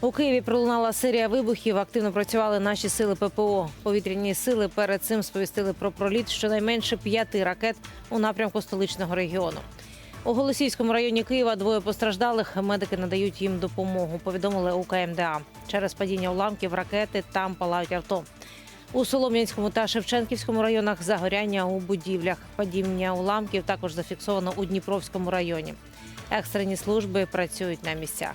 У Києві пролунала серія вибухів. Активно працювали наші сили ППО. Повітряні сили перед цим сповістили про проліт щонайменше п'яти ракет у напрямку столичного регіону. У Голосіївському районі Києва двоє постраждалих. Медики надають їм допомогу. Повідомили у КМДА. Через падіння уламків ракети там палають авто. У Солом'янському та Шевченківському районах загоряння у будівлях. Падіння уламків також зафіксовано у Дніпровському районі. Екстрені служби працюють на місцях.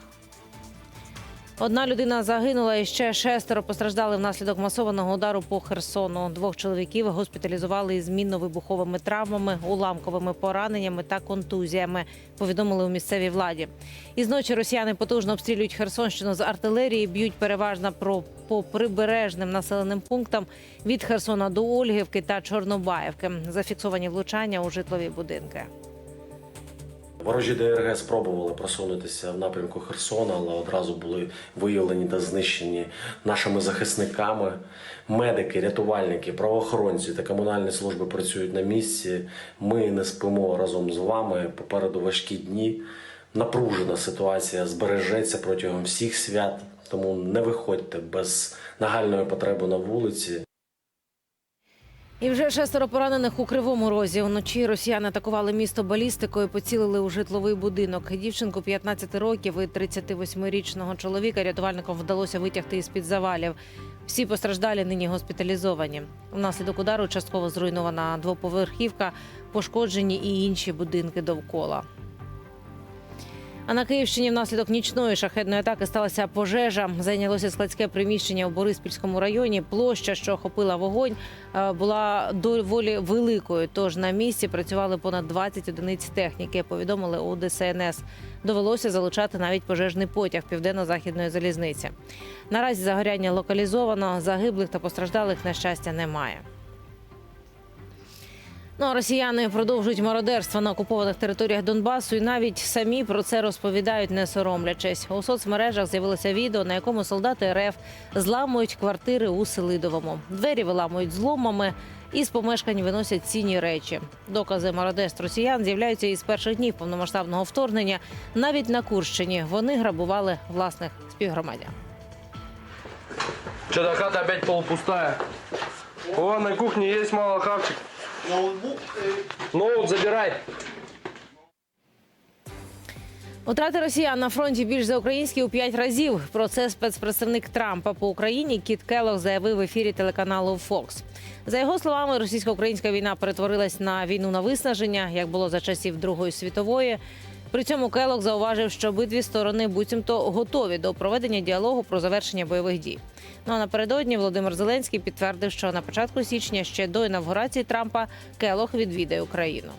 Одна людина загинула і ще шестеро постраждали внаслідок масованого удару по Херсону. Двох чоловіків госпіталізували із мінно-вибуховими травмами, уламковими пораненнями та контузіями. Повідомили у місцевій владі. Із ночі росіяни потужно обстрілюють Херсонщину з артилерії, б'ють переважно про по прибережним населеним пунктам від Херсона до Ольгівки та Чорнобаївки. Зафіксовані влучання у житлові будинки. Ворожі ДРГ спробували просунутися в напрямку Херсона, але одразу були виявлені та знищені нашими захисниками. Медики, рятувальники, правоохоронці та комунальні служби працюють на місці. Ми не спимо разом з вами. Попереду важкі дні. Напружена ситуація збережеться протягом всіх свят, тому не виходьте без нагальної потреби на вулиці. І вже шестеро поранених у кривому розі. Вночі росіяни атакували місто балістикою, поцілили у житловий будинок. Дівчинку 15 років і 38-річного чоловіка рятувальникам вдалося витягти із під завалів. Всі постраждалі нині госпіталізовані. Внаслідок удару частково зруйнована двоповерхівка, пошкоджені і інші будинки довкола. А на Київщині внаслідок нічної шахетної атаки сталася пожежа. Зайнялося складське приміщення у Бориспільському районі. Площа, що охопила вогонь, е, була доволі великою. Тож на місці працювали понад 20 одиниць техніки. Повідомили у ДСНС. Довелося залучати навіть пожежний потяг південно-західної залізниці. Наразі загоряння локалізовано. Загиблих та постраждалих на щастя немає. Ну росіяни продовжують мародерство на окупованих територіях Донбасу і навіть самі про це розповідають, не соромлячись. У соцмережах з'явилося відео, на якому солдати РФ зламують квартири у Селидовому. Двері виламують зломами і з помешкань виносять цінні речі. Докази мародерств росіян з'являються із перших днів повномасштабного вторгнення. Навіть на Курщині вони грабували власних співгромадян. Что-то хата опять полупустая. О, на кухне есть мало хавчик. Ноутбук Ноут забирай. Утрати росіян на фронті більш за українські у п'ять разів. Про це спецпредставник Трампа по Україні Кіт Келлог заявив в ефірі телеканалу Fox. За його словами, російсько-українська війна перетворилась на війну на виснаження, як було за часів Другої світової. При цьому Келок зауважив, що обидві сторони буцімто готові до проведення діалогу про завершення бойових дій. Ну а напередодні Володимир Зеленський підтвердив, що на початку січня ще до інавгурації Трампа Келох відвідає Україну.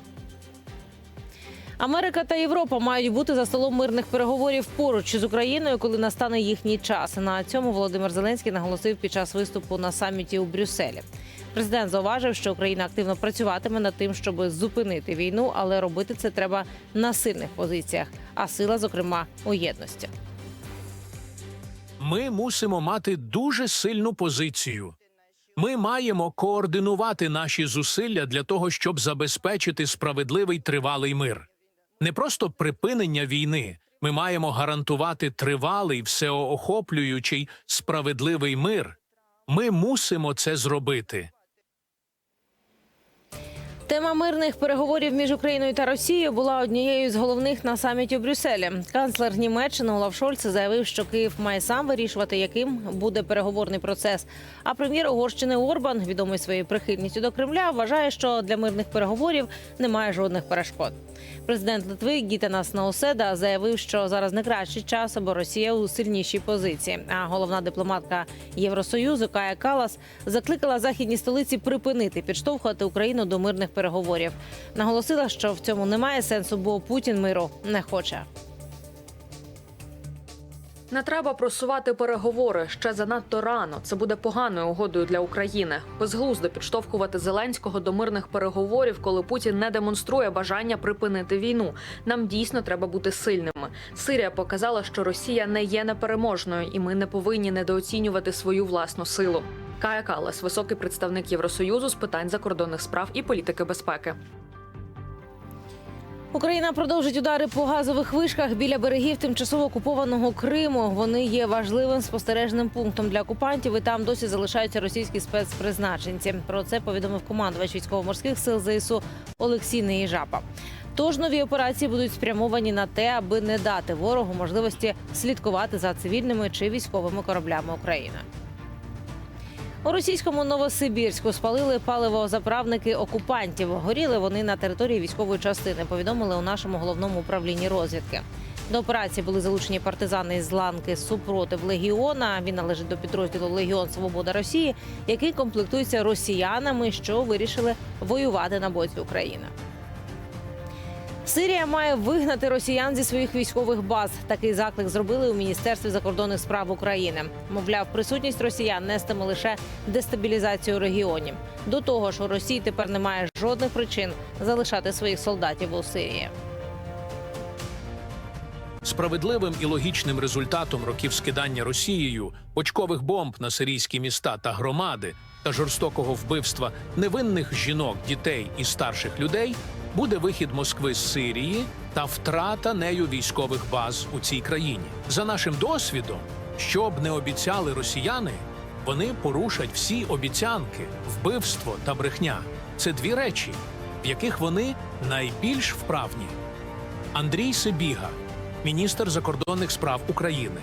Америка та Європа мають бути за столом мирних переговорів поруч з Україною, коли настане їхній час. На цьому Володимир Зеленський наголосив під час виступу на саміті у Брюсселі. Президент зауважив, що Україна активно працюватиме над тим, щоб зупинити війну, але робити це треба на сильних позиціях, а сила, зокрема, у єдності. Ми мусимо мати дуже сильну позицію. Ми маємо координувати наші зусилля для того, щоб забезпечити справедливий тривалий мир. Не просто припинення війни. Ми маємо гарантувати тривалий, всеохоплюючий справедливий мир. Ми мусимо це зробити. Тема мирних переговорів між Україною та Росією була однією з головних на саміті у Брюсселі. Канцлер Німеччини Олаф Шольц заявив, що Київ має сам вирішувати, яким буде переговорний процес. А прем'єр Угорщини Орбан, відомий своєю прихильністю до Кремля, вважає, що для мирних переговорів немає жодних перешкод. Президент Литви Гітанас Науседа заявив, що зараз не кращий час, бо Росія у сильнішій позиції. А головна дипломатка Євросоюзу Кая Калас закликала західні столиці припинити підштовхувати Україну до мирних переговорів. Наголосила, що в цьому немає сенсу, бо Путін миру не хоче. Не треба просувати переговори ще занадто рано. Це буде поганою угодою для України. Безглуздо підштовхувати Зеленського до мирних переговорів, коли Путін не демонструє бажання припинити війну. Нам дійсно треба бути сильними. Сирія показала, що Росія не є непереможною, і ми не повинні недооцінювати свою власну силу. Кая Калас, високий представник Євросоюзу з питань закордонних справ і політики безпеки. Україна продовжить удари по газових вишках біля берегів тимчасово окупованого Криму. Вони є важливим спостережним пунктом для окупантів. і Там досі залишаються російські спецпризначенці. Про це повідомив командувач військово-морських сил ЗСУ Олексій Неїжапа. Тож нові операції будуть спрямовані на те, аби не дати ворогу можливості слідкувати за цивільними чи військовими кораблями України. У російському Новосибірську спалили паливозаправники окупантів. Горіли вони на території військової частини. Повідомили у нашому головному управлінні розвідки. До операції були залучені партизани із ланки супротив легіона. Він належить до підрозділу Легіон Свобода Росії, який комплектується росіянами, що вирішили воювати на боці України. Сирія має вигнати росіян зі своїх військових баз. Такий заклик зробили у міністерстві закордонних справ України. Мовляв, присутність росіян нестиме лише дестабілізацію регіонів. До того ж, у Росії тепер немає жодних причин залишати своїх солдатів у Сирії. Справедливим і логічним результатом років скидання Росією очкових бомб на сирійські міста та громади та жорстокого вбивства невинних жінок, дітей і старших людей буде вихід Москви з Сирії та втрата нею військових баз у цій країні. За нашим досвідом, що б не обіцяли росіяни, вони порушать всі обіцянки, вбивство та брехня. Це дві речі, в яких вони найбільш вправні. Андрій Сибіга, міністр закордонних справ України,